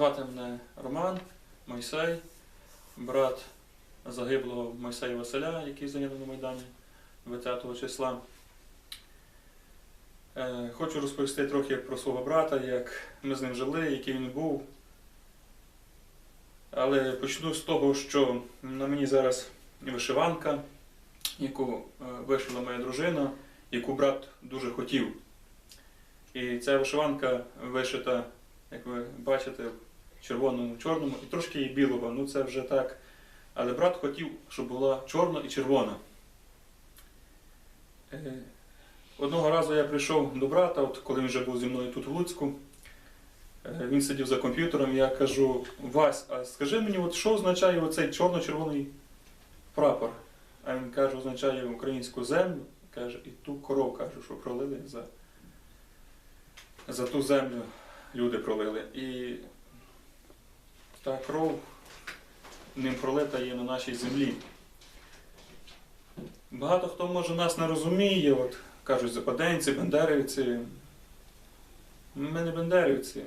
Звати мене Роман Мойсей, брат загиблого Мойсея Василя, який загинув на Майдані 20 числа. Е, Хочу розповісти трохи про свого брата, як ми з ним жили, який він був. Але почну з того, що на мені зараз вишиванка, яку е, вишила моя дружина, яку брат дуже хотів. І ця вишиванка вишита, як ви бачите, червоному, чорному і трошки і білого. Ну це вже так. Але брат хотів, щоб була чорна і червона. Е, Одного разу я прийшов до брата, от коли він вже був зі мною тут в Луцьку. Е, Він сидів за комп'ютером, я кажу, Вась, а скажи мені, от що означає оцей чорно-червоний прапор? А він каже, означає українську землю, каже, і ту корову каже, що пролили за, за ту землю люди пролили. І та кров ним пролита є на нашій землі. Багато хто може нас не розуміє, от кажуть западенці, бендерівці. Ми не бендерівці,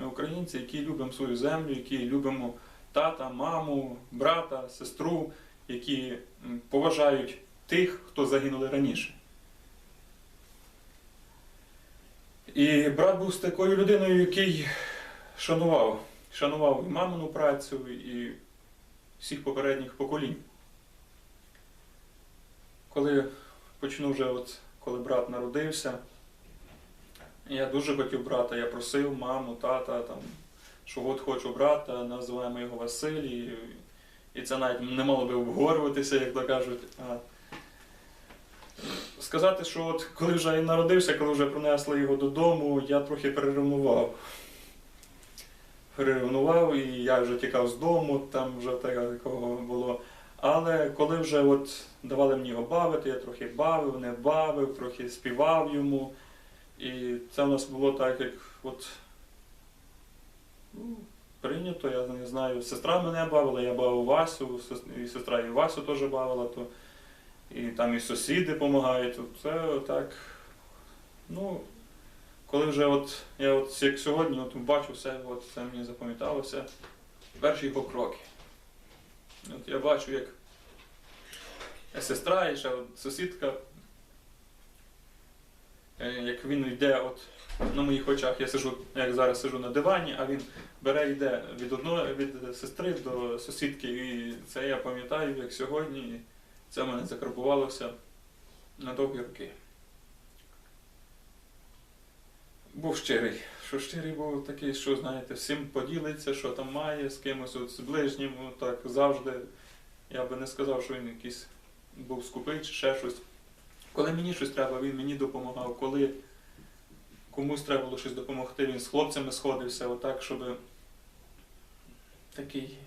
ми українці, які любимо свою землю, які любимо тата, маму, брата, сестру, які поважають тих, хто загинули раніше. І брат був з такою людиною, який шанував, шанував і мамину працю, і всіх попередніх поколінь. Коли почну вже, от, коли брат народився, я дуже хотів брата, я просив маму, тата, там, що от хочу брата, називаємо його Василь, і, і це навіть не мало би обговорюватися, як то кажуть. А сказати, що от коли вже народився, коли вже принесли його додому, я трохи переревнував. Переревнував, і я вже тікав з дому, там вже такого було. Але коли вже от давали мені його бавити, я трохи бавив, не бавив, трохи співав йому. І це в нас було так, як от ну, прийнято, я не знаю. Сестра мене бавила, я бавив Васю, і сестра і Васю теж бавила, то і там і сусіди допомагають. Це так. Ну, коли вже от я от як сьогодні от бачу все, от це мені запам'яталося. Перші його кроки. От я бачу, як сестра і ще от сусідка Е, як він йде от на моїх очах, я сижу, як зараз сижу на дивані, а він бере йде від одної від сестри до сусідки. І це я пам'ятаю, як сьогодні. І це мене закарбувалося на довгі роки. Був щирий. Що щирий був такий, що, знаєте, всім поділиться, що там має, з кимось от, з ближнім, от так завжди. Я би не сказав, що він якийсь був скупий чи ще щось. Коли мені щось треба, він мені допомагав. Коли комусь треба було щось допомогти, він з хлопцями сходився, отак, щоб такий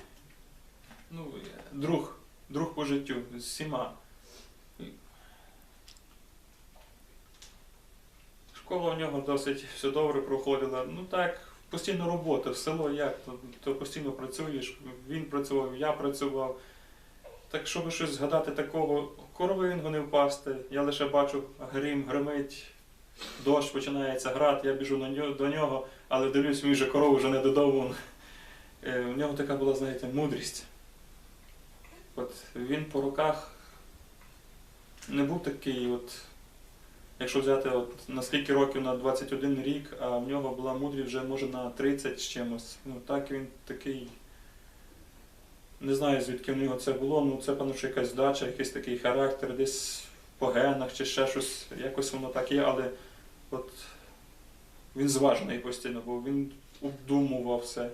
ну, друг, друг по життю з всіма. Школа у нього досить все добре проходила. Ну так, постійно робота, в село як, то, то постійно працюєш, він працював, я працював. Так, щоб щось згадати такого, коровингу не впасти. Я лише бачу грім, гримить, дощ починається грати, я біжу на нього, до нього, але дивлюсь, він вже корову вже не додому. Е, У нього така була, знаєте, мудрість. От він по руках не був такий, от, якщо взяти от, на скільки років, на 21 рік, а в нього була мудрість вже може на 30 з чимось. Ну так він такий. Не знаю, звідки в нього це було, ну це, певно, що якась дача, якийсь такий характер, десь по генах чи ще щось, якось воно так є, але от він зважений постійно був, він обдумував все.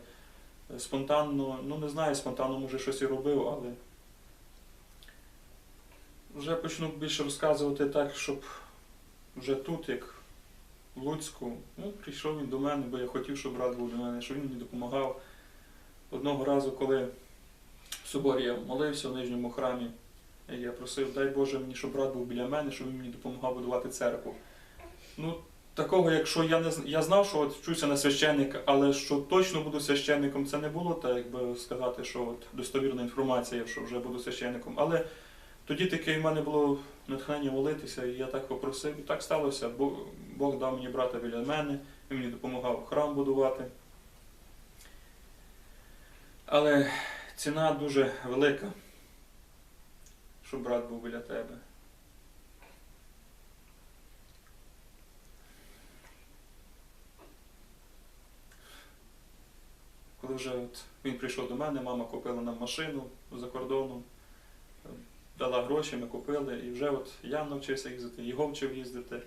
Спонтанно, ну не знаю, спонтанно може щось і робив, але вже почну більше розказувати так, щоб вже тут, як в Луцьку, ну, прийшов він до мене, бо я хотів, щоб брат був до мене, щоб він мені допомагав. Одного разу, коли в соборі я молився в нижньому храмі. Я просив, дай Боже мені, щоб брат був біля мене, щоб він мені допомагав будувати церкву. Ну, такого, якщо я не я знав, що от вчуся на священника, але що точно буду священником, це не було, так якби сказати, що от достовірна інформація, що вже буду священником. Але тоді таке в мене було натхнення молитися, і я так попросив, і так сталося. Бог, дав мені брата біля мене, він мені допомагав храм будувати. Але ціна дуже велика, щоб брат був біля тебе. Коли вже от він прийшов до мене, мама купила нам машину за кордоном, дала гроші, ми купили, і вже от я навчився їздити, його вчив їздити.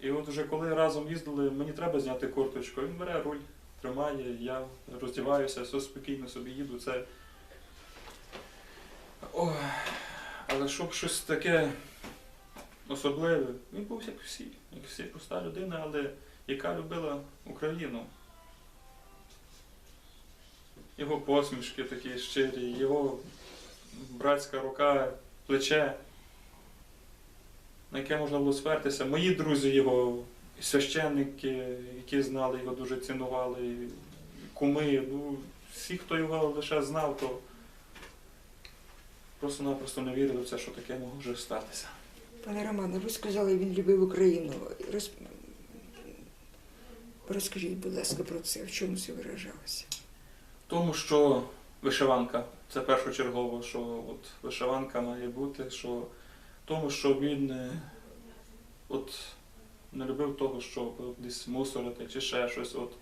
І от вже коли разом їздили, мені треба зняти курточку, він бере руль, тримає, я роздіваюся, все спокійно собі їду. Це. Ой, але щоб щось таке особливе, він був як всі, як всі проста людина, але яка любила Україну. Його посмішки такі щирі, його братська рука, плече, на яке можна було спертися. Мої друзі його, священники, які знали його, дуже цінували, куми, ну, всі, хто його лише знав, то просто-напросто не вірили в це, що таке може статися. Пане Романе, ви сказали, він любив Україну. Роз... Розкажіть, будь ласка, про це. В чому це виражалося? Тому що вишиванка це першочергово, що от вишиванка має бути, що тому, що він е, от не любив того, що десь мусорити чи ще щось. От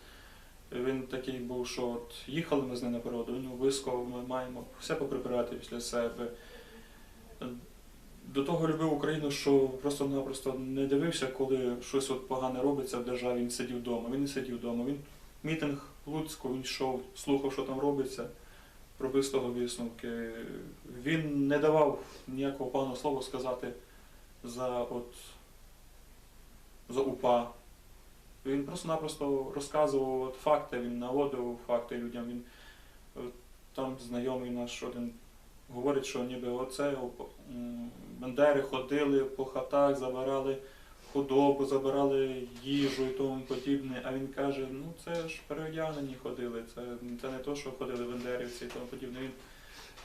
він такий був, що от їхали ми з ним на природу, він обов'язково ми маємо все поприбирати після себе. До того любив Україну, що просто-напросто не дивився, коли щось от погане робиться в державі, він сидів вдома. Він не сидів вдома. Він мітинг в Луцьку, він йшов, слухав, що там робиться, робив з того висновки. Він не давав ніякого поганого слова сказати за от за УПА. Він просто-напросто розказував от факти, він наводив факти людям. Він е, там знайомий наш один говорить, що ніби оце бандери ходили по хатах, забирали худобу, забирали їжу і тому подібне. А він каже, ну це ж переодягнені ходили, це, це не то, що ходили бандерівці і тому подібне. Він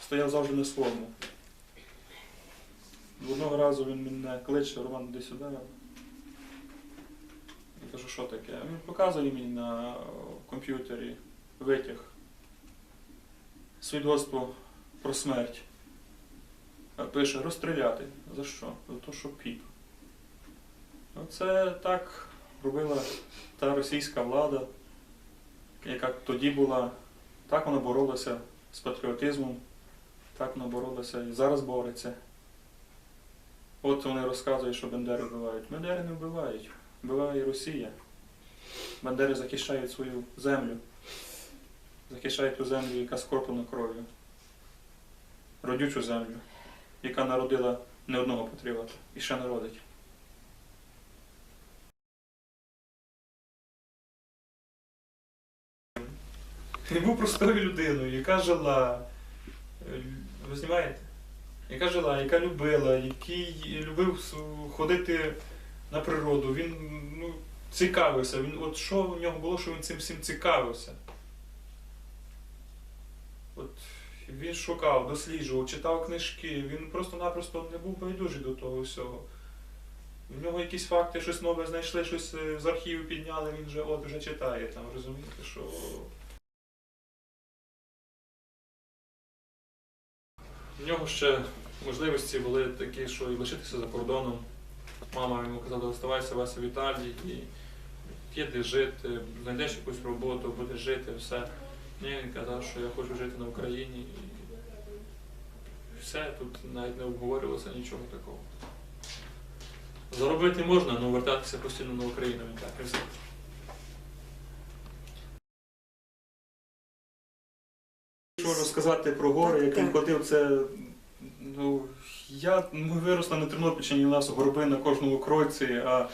стояв завжди на своєму. Одного разу він мене кличе, Роман, іди сюди. Я кажу, що таке? Він показує мені на комп'ютері витяг. Свідоцтво про смерть. Пише розстріляти. За що? За те, що піп. Оце так робила та російська влада, яка тоді була. Так вона боролася з патріотизмом, так вона боролася і зараз бореться. От вони розказують, що Бандери вбивають. Бандери не вбивають. Вбиває Росія. Бандери захищають свою землю. Захищають ту землю, яка скорплена кров'ю. Родючу землю, яка народила не одного патріота і ще народить. Він був простою людиною, яка жила. е, Ви знімаєте? Яка жила, яка любила, який любив ходити на природу. Він ну, цікавився. Він, от що в нього було, що він цим всім цікавився. От він шукав, досліджував, читав книжки, він просто-напросто не був байдужий до того всього. В нього якісь факти, щось нове знайшли, щось е, з архіву підняли, він вже от вже читає там, розумієте, що. В нього ще можливості були такі, що і лишитися за кордоном. Мама йому казала, оставайся Вася в Італії і де жити, знайдеш якусь роботу, будеш жити, все. Ні, він казав, що я хочу жити на Україні. І все, тут навіть не обговорювалося нічого такого. Заробити можна, але вертатися постійно на Україну він так і все. Що розказати про гори, як він Так. ходив, це. Ну, я, ми виросли на Тернопільщині, у нас горби на кожному кроці, а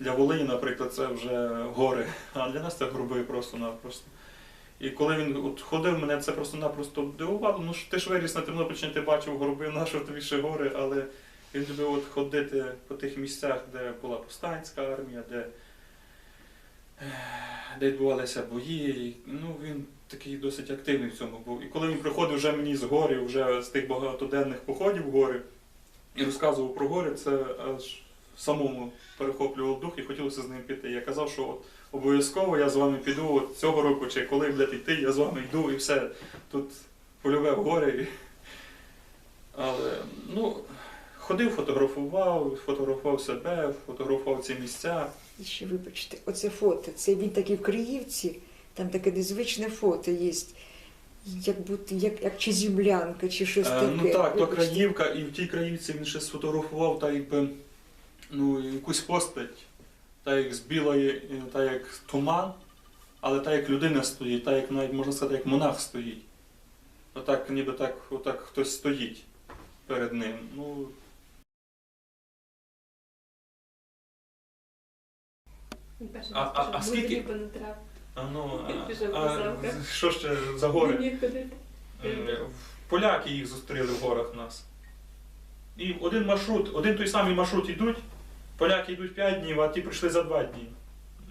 для Волині, наприклад, це вже гори. А для нас це горби просто-напросто. І коли він от ходив, мене це просто-напросто дивувало. Ну ти ж виріс на Тернопільщині, ти бачив горби, наші тобі ще гори, але він любив от ходити по тих місцях, де була повстанська армія, де, де відбувалися бої. Ну, він такий досить активний в цьому був. І коли він приходив вже мені з гори, вже з тих багатоденних походів в гори, і розказував про гори, це аж самому перехоплював дух і хотілося з ним піти. Я казав, що от обов'язково я з вами піду от цього року, чи коли будете йти, я з вами йду і все. Тут польове горе. Але ну, ходив, фотографував, фотографував себе, фотографував ці місця. І ще вибачте, оце фото. Це він такий в Криївці, там таке незвичне фото є. Як будто як, як чи землянка, чи щось Е, таке. ну так, то Вибачте. краївка, і в тій краївці він ще сфотографував так якби ну, якусь постать, так як з білої, е, так як туман, але так як людина стоїть, так як навіть можна сказати, як монах стоїть. Отак, ніби так, отак хтось стоїть перед ним. Ну, А- а- а скільки- не треба». а ну, а, а, що ще за гори? Е, Поляки їх зустріли в горах нас. І один маршрут, один той самий маршрут йдуть, поляки йдуть 5 днів, а ті прийшли за 2 дні.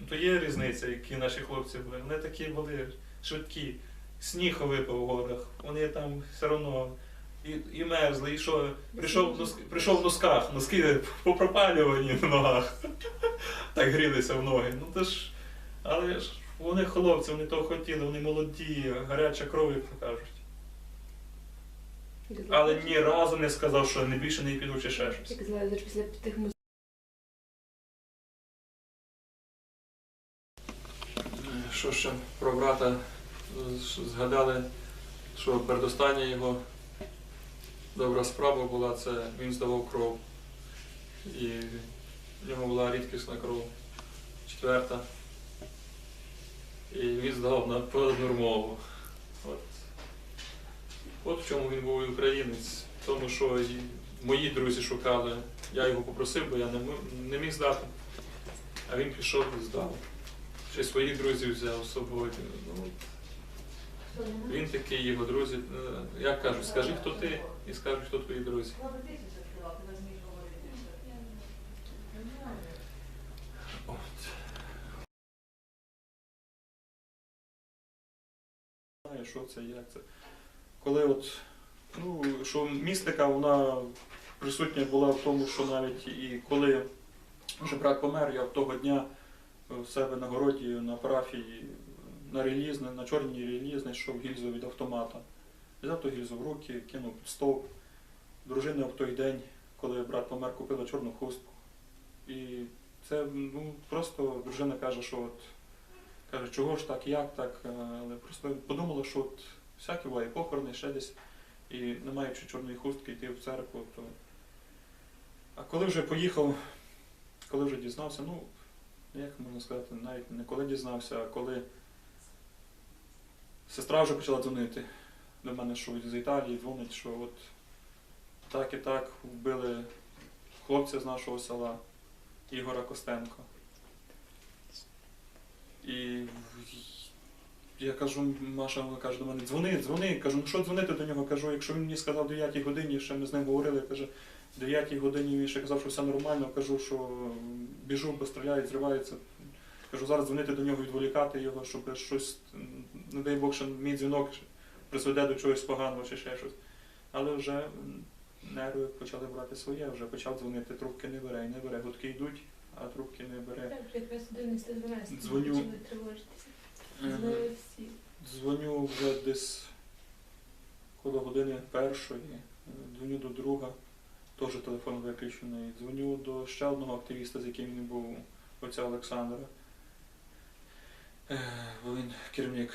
Ну, То є різниця, які наші хлопці були. Вони такі були швидкі. Сніг випав в горах, вони там все одно і, і мерзли, і що, прийшов, в нос- прийшов в носках, носки попропалювані на ногах. Так грілися в ноги. Ну то ж, але ж вони хлопці, вони того хотіли, вони молоді, гаряча кров, як то кажуть. Але ні разу не сказав, що не більше не піду чи ще щось. Я казала, що після тих музик. Що ще про брата згадали, що передостання його добра справа була, це він здавав кров. І в нього була рідкісна кров, четверта. І він здавав на понаднормову. От. От в чому він був і українець. В тому, що і мої друзі шукали. Я його попросив, бо я не не міг здати. А він пішов і здав. Ще й своїх друзів взяв з собою. Ну, він такий, його друзі. е, Як кажуть, скажи, хто ти, і скажуть, хто твої друзі. От. Що це, як це. Коли от, ну, що містика, вона присутня була в тому, що навіть і коли вже брат помер, я в того дня в себе на городі, на парафії, на релізне, на чорній реліз знайшов гільзу від автомата. Взяв ту гільзу в руки, кинув під стовп. Дружина в той день, коли брат помер, купила чорну хустку. І це ну, просто дружина каже, що от каже, чого ж так, як так, Е, але просто подумала, що от всяке буває похорони, ще десь, і не маючи чорної хустки йти в церкву, то. А коли вже поїхав, коли вже дізнався, ну, як можна сказати, навіть не коли дізнався, а коли сестра вже почала дзвонити до мене, що з Італії дзвонить, що от так і так вбили хлопця з нашого села Ігора Костенко. І я кажу, Маша каже до мене, дзвони, дзвони. Кажу, ну що дзвонити до нього? Кажу, якщо він мені сказав 9 годині, ще ми з ним говорили, каже, 9 годині він ще казав, що все нормально, кажу, що біжу, бо стріляють, зриваються. Кажу, зараз дзвонити до нього, відволікати його, щоб щось, не дай Бог, що мій дзвінок призведе до чогось поганого чи ще щось. Але вже нерви почали брати своє, вже почав дзвонити, трубки не бере, не бере. Гудки йдуть, а трубки не бере. Так, якраз 11-12. Дзвоню. Почали тривожитися. Мгм. Всі. Дзвоню вже десь коло години першої, дзвоню до друга, теж телефон виключений. Дзвоню до ще одного активіста, з яким він був, отця Олександра. Е, бо Він керівник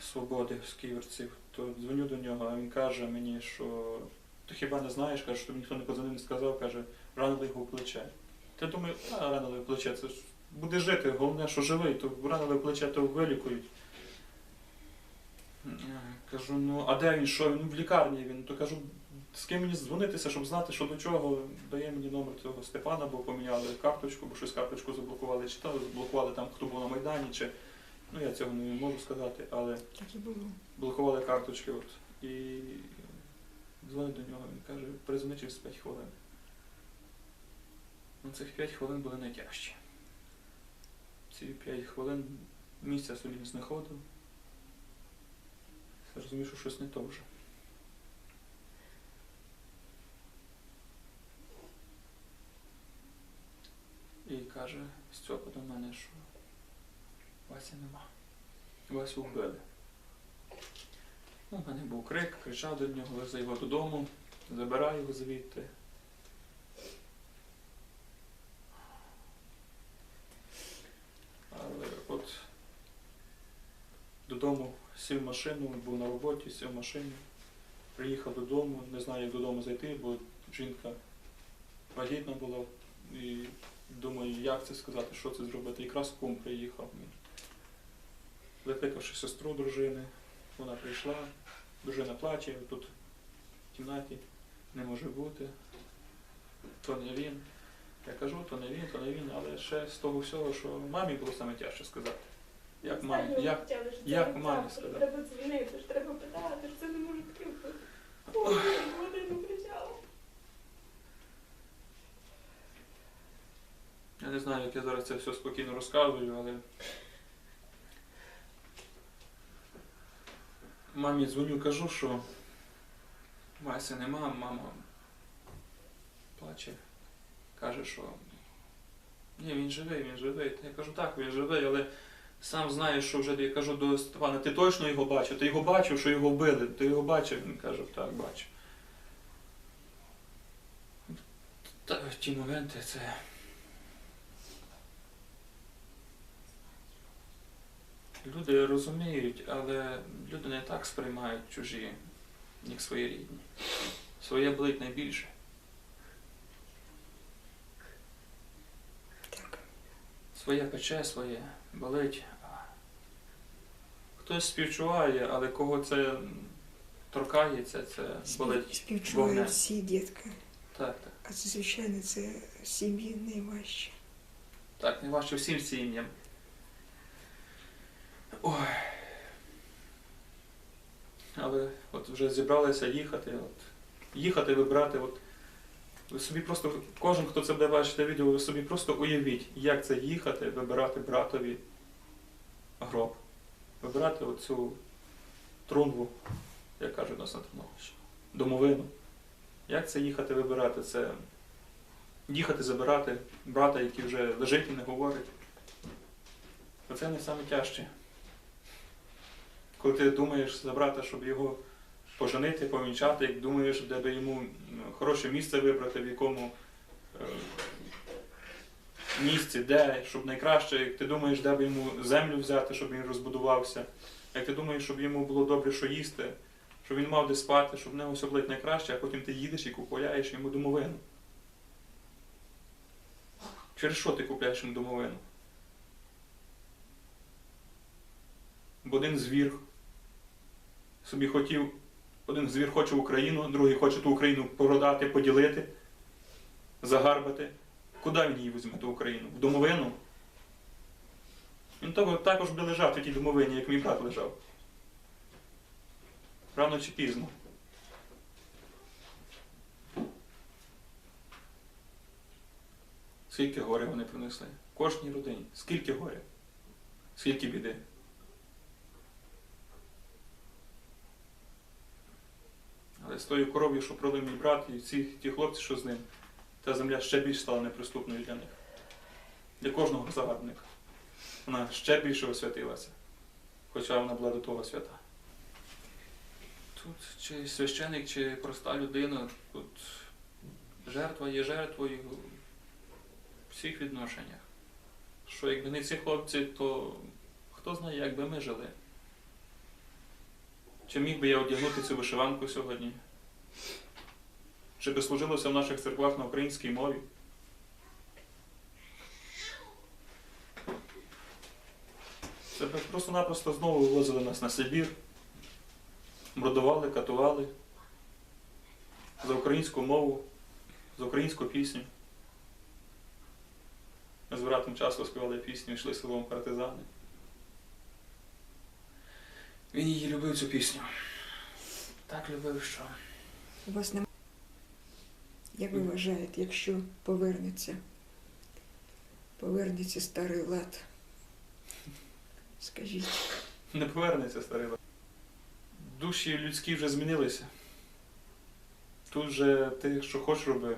свободи з ківерців. То дзвоню до нього, а він каже мені, що ти хіба не знаєш, каже, що ніхто не позвонив, не сказав, каже, ранили його плече. Ти думаю, а ранили плече, це ж буде жити, головне, що живий, то ранили плече, то вилікують. Кажу, ну а де він, що він? Ну, в лікарні він. То кажу, з ким мені дзвонитися, щоб знати, що до чого. Дає мені номер цього Степана, бо поміняли карточку, бо щось карточку заблокували, чи то заблокували там, хто був на Майдані, чи. Ну я цього не можу сказати, але Так і було. блокували карточки. От. І дзвонить до нього, він каже, призвони через 5 хвилин. Ну, цих 5 хвилин були найтяжчі. Ці 5 хвилин місця собі не знаходив. Розумію, що щось не то вже. І каже Стьопа до мене, що Васі нема. Васю вбили. Ну, У мене був крик, кричав до нього, вези його додому, забирай його звідти. Але от додому сів в машину, був на роботі, сів в машину, приїхав додому, не знаю, як додому зайти, бо жінка вагітна була. І думаю, як це сказати, що це зробити. Якраз кум приїхав. Викликавши сестру дружини, вона прийшла, дружина плаче, тут в кімнаті не може бути. То не він. Я кажу, то не він, то не він, але ще з того всього, що мамі було саме тяжче сказати. Як мамі, як, як мамі сказати? Треба дзвонити, ж треба питати, що це не може таке бути. Я не знаю, як я зараз це все спокійно розказую, але. Мамі дзвоню, кажу, що Вася нема, мама плаче. Каже, що ні, він живий, він живий. Я кажу, так, він живий, але сам знаєш, що вже я кажу до Степана, ти точно його бачив? Ти його бачив, що його вбили? Ти його бачив? Він каже, так, бачив. Та в ті моменти це. Люди розуміють, але люди не так сприймають чужі, як свої рідні. Своє болить найбільше. Так. Своє пече, своє болить. Хтось співчуває, але кого це торкається, це болить. Співчуваю вогнем. всі дітки. Так, так. А це, звичайно, це сім'ї найважче. Так, не важче всім сім'ям. Ой. Але от вже зібралися їхати. От, їхати, вибрати. От, ви собі просто, кожен, хто це буде бачити відео, ви собі просто уявіть, як це їхати, вибирати братові гроб. Вибирати оцю трунву, як кажуть нас на Тернопільщині, домовину. Як це їхати вибирати? Це їхати забирати брата, який вже лежить і не говорить. Оце не саме. Коли ти думаєш за брата, щоб його поженити, повінчати, як думаєш, де би йому хороше місце вибрати, в якому е, місці, де, щоб найкраще, як ти думаєш, де би йому землю взяти, щоб він розбудувався, як ти думаєш, щоб йому було добре, що їсти, щоб він мав де спати, щоб в нього все було найкраще, а потім ти їдеш і купуєш йому домовину. Через що ти купляєш їм домовину? Бо один звір собі хотів, один звір хоче Україну, другий хоче ту Україну продати, поділити, загарбати. Куди він її візьме, ту Україну? В домовину? Він також буде лежати в тій домовині, як мій брат лежав. Рано чи пізно. Скільки горя вони принесли? Кожній родині. Скільки горя? Скільки біди? З тою коров'ю, що пролив мій брат, і всі ті хлопці, що з ним, та земля ще більш стала неприступною для них. Для кожного загарбника. Вона ще більше освятилася, хоча вона була до того свята. Тут чи священик, чи проста людина, тут жертва є жертвою у всіх відношеннях. Що якби не ці хлопці, то хто знає, як би ми жили. Чи міг би я одягнути цю вишиванку сьогодні? Чи би служилося в наших церквах на українській мові? Це би просто-напросто знову вивозили нас на Сибір, мордували, катували за українську мову, за українську пісню. Ми з братом часто співали пісню, йшли селом партизани. Він її любив цю пісню. Так любив, що. У вас немає. Як ви вважаєте, якщо повернеться, повернеться старий лад? Скажіть, Не повернеться старий лад. Душі людські вже змінилися. Тут же ти що хочеш роби,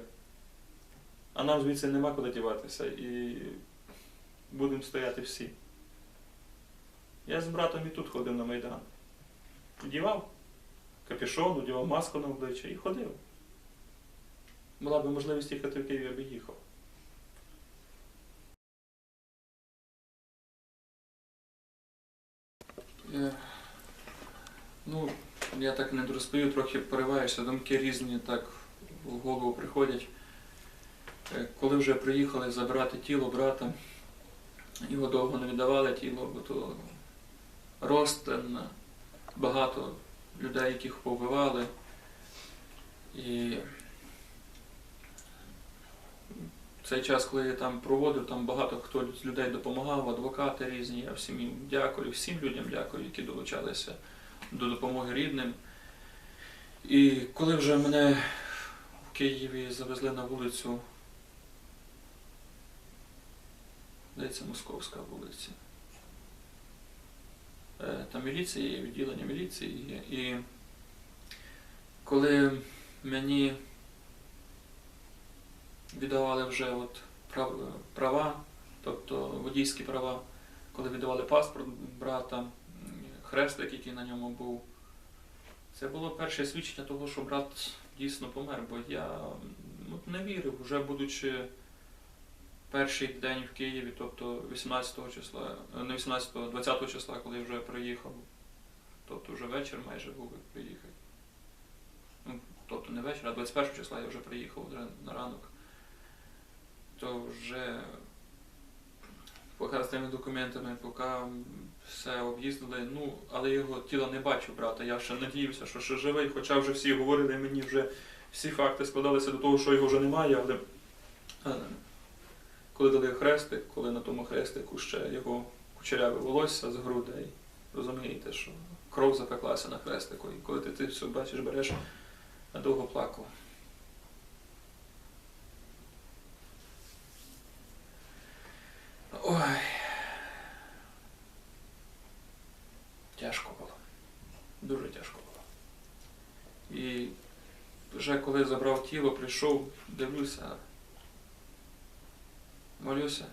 а нам звідси нема куди діватися. І будемо стояти всі. Я з братом і тут ходив на Майдан. Одівав капюшон, одівав маску на обличчя і ходив. Була б можливість їхати в Київ, я би їхав. Е, Ну, я так не розповів, трохи пориваюся, думки різні так в голову приходять. Е, Коли вже приїхали забирати тіло брата, його довго не віддавали тіло, бо то розтин, багато людей, яких повбивали. І цей час, коли я там проводив, там багато хто з людей допомагав, адвокати різні, я всім їм дякую, всім людям дякую, які долучалися до допомоги рідним. І коли вже мене в Києві завезли на вулицю, здається, Московська вулиця. Е, Там міліція є, відділення міліції. І коли мені віддавали вже от права, тобто водійські права, коли віддавали паспорт брата, хрестик, який на ньому був. Це було перше свідчення того, що брат дійсно помер, бо я ну, не вірив, вже будучи перший день в Києві, тобто 18 числа, е, не 18, го 20 го числа, коли вже приїхав. Тобто вже вечір майже був як приїхав. Ну, тобто не вечір, а 21 числа я вже приїхав на ранок. То вже поки з тими документами, поки все об'їздили, ну, але його тіла не бачив брата. Я ще надіявся, що ще живий, хоча вже всі говорили мені вже всі факти складалися до того, що його вже немає, але е, коли дали хрестик, коли на тому хрестику ще його кучеряве волосся з грудей, розумієте, що кров запеклася на хрестику, і коли ти це все бачиш, береш, я довго плакав. Ой. Тяжко було. Дуже тяжко було. І вже коли забрав тіло, прийшов, дивлюся, молюся.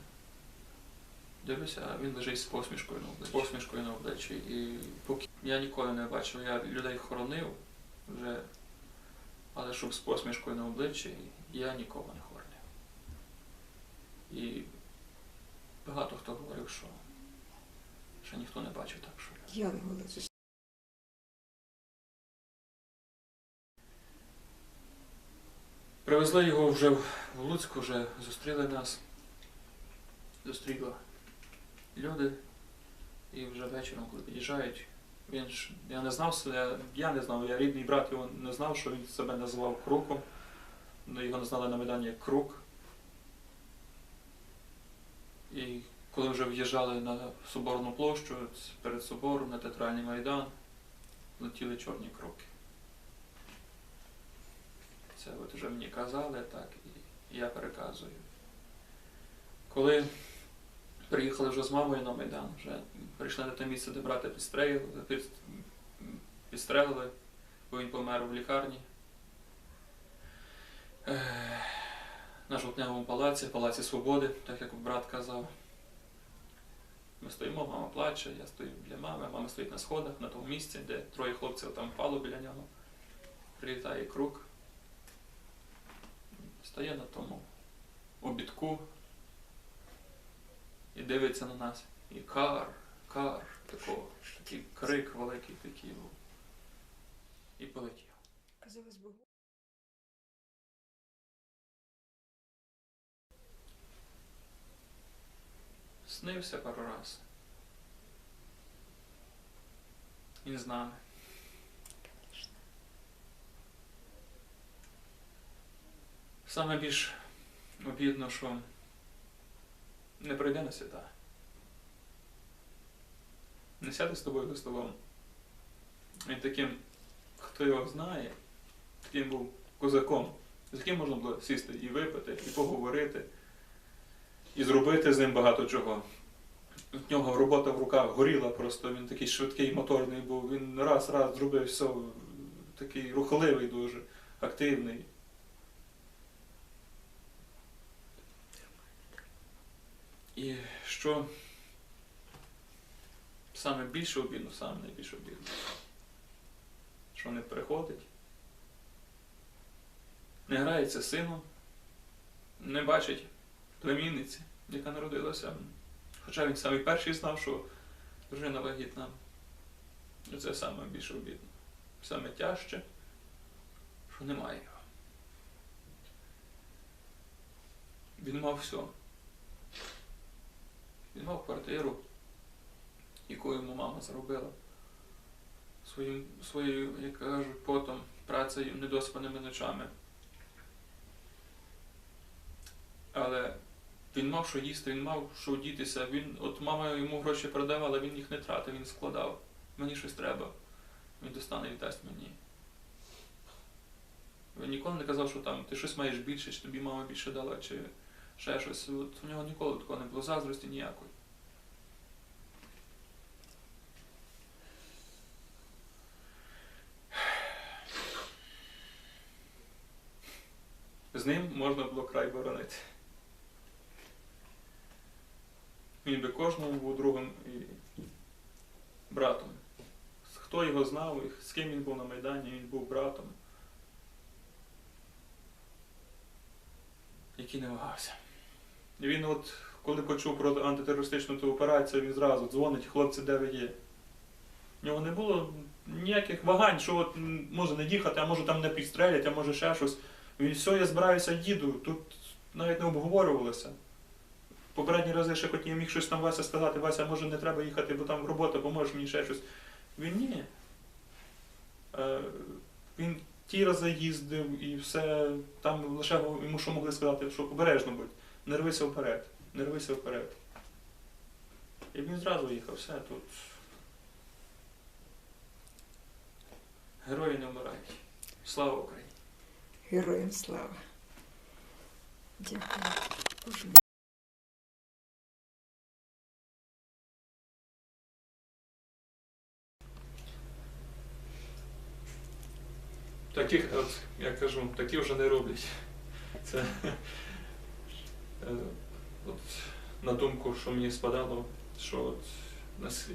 Дивлюся, а він лежить з посмішкою на обличчі. З посмішкою на обличчі. І поки я ніколи не бачив, я людей хоронив вже, але щоб з посмішкою на обличчі, я нікого не хоронив. І багато хто говорив, що ще ніхто не бачив так, що я. Янголи зустріли. Привезли його вже в Луцьк, вже зустріли нас. Зустріли люди. І вже вечором, коли під'їжджають, він ж, я не знав себе, я не знав, я рідний брат його не знав, що він себе називав Круком. Ну, Його назвали на Майдані як Крук. І коли вже в'їжджали на Соборну площу, перед собором на театральний майдан, летіли чорні кроки. Це от вже мені казали, так, і я переказую. Коли приїхали вже з мамою на Майдан, вже прийшли на те місце, де брата підстрелили, підстрелили, бо він помер в лікарні. Е, На жовтневому палаці, палаці Свободи, так як брат казав. Ми стоїмо, мама плаче, я стою біля мами, мама стоїть на сходах, на тому місці, де троє хлопців там впало біля нього. Прилітає круг стає на тому обідку і дивиться на нас. І кар, кар, такого, такий крик великий такий був. І полетів. Снився пару раз. Він з нами. Саме більш обідно, що не прийде на свята. Не сяде з тобою за столом. Він таким, хто його знає, таким був козаком, з яким можна було сісти і випити, і поговорити, і зробити з ним багато чого. У нього робота в руках горіла просто, він такий швидкий, моторний був. Він раз-раз зробив все, такий рухливий дуже, активний. І що саме більше обідно, саме найбільше обідно, що не приходить, не грається сином, не бачить племінниці, яка народилася. Хоча він самий перший знав, що дружина вагітна. Це саме більше обідно. Саме тяжче, що немає його. Він мав все. Він мав квартиру, яку йому мама заробила. Своїм, своєю, як кажуть, потом, працею, недоспаними ночами. Але він мав що їсти, він мав що дітися. Він, от мама йому гроші продавала, він їх не тратив, він складав. Мені щось треба. Він достане і дасть мені. Він ніколи не казав, що там ти щось маєш більше, чи тобі мама більше дала, чи ще щось. От у нього ніколи такого не було заздрості ніякої. З ним можна було край боронити. Він би кожному був другом і братом. Хто його знав, з ким він був на Майдані, він був братом, який не вагався. Він от, коли почув про антитерористичну ту операцію, він зразу дзвонить, хлопці, де ви є. В нього не було ніяких вагань, що от може не їхати, а може там не підстрелять, а може ще щось. Він все, я збираюся, їду. Тут навіть не обговорювалося. Попередні рази ще хотів міг щось там Вася сказати, Вася, може не треба їхати, бо там робота, поможеш мені ще щось. Він ні. Е, він ті рази їздив і все, там лише йому що могли сказати, що обережно будь, не рвися вперед, не рвися вперед. І він зразу їхав, все тут. Герої не вмирають. Слава Україні! Героям слава. Дякую. Таких, от, я кажу, такі вже не роблять. Це от, на думку, що мені спадало, що от, нас,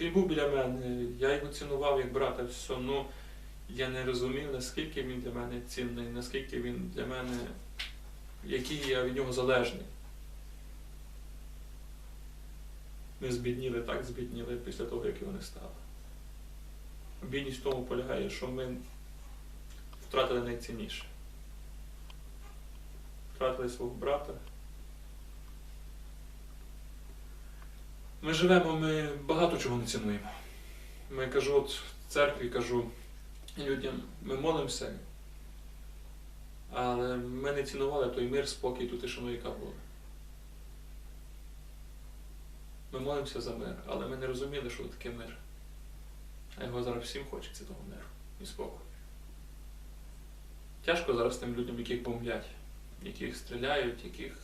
він був біля мене, я його цінував як брата, все, ну я не розумів, наскільки він для мене цінний, наскільки він для мене, який я від нього залежний. Ми збідніли, так збідніли після того, як його не стало. Бідність в тому полягає, що ми втратили найцінніше. Втратили свого брата. Ми живемо, ми багато чого не цінуємо. Ми кажу, от в церкві кажу людям, ми молимося, але ми не цінували той мир, спокій, ту тишину, яка була. Ми молимося за мир, але ми не розуміли, що таке мир. А його зараз всім хочеться того миру і спокою. Тяжко зараз тим людям, яких бомблять, яких стріляють, яких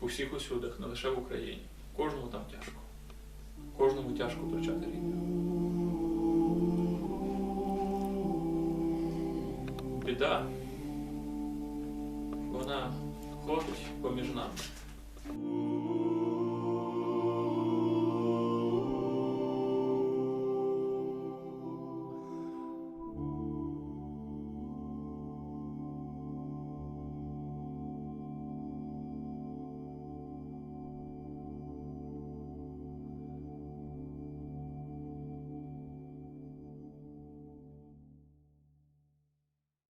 у всіх усюдах, не лише в Україні. Кожному там тяжко. Кожному тяжко втрачати рідних. Біда. Вона ходить поміж нами.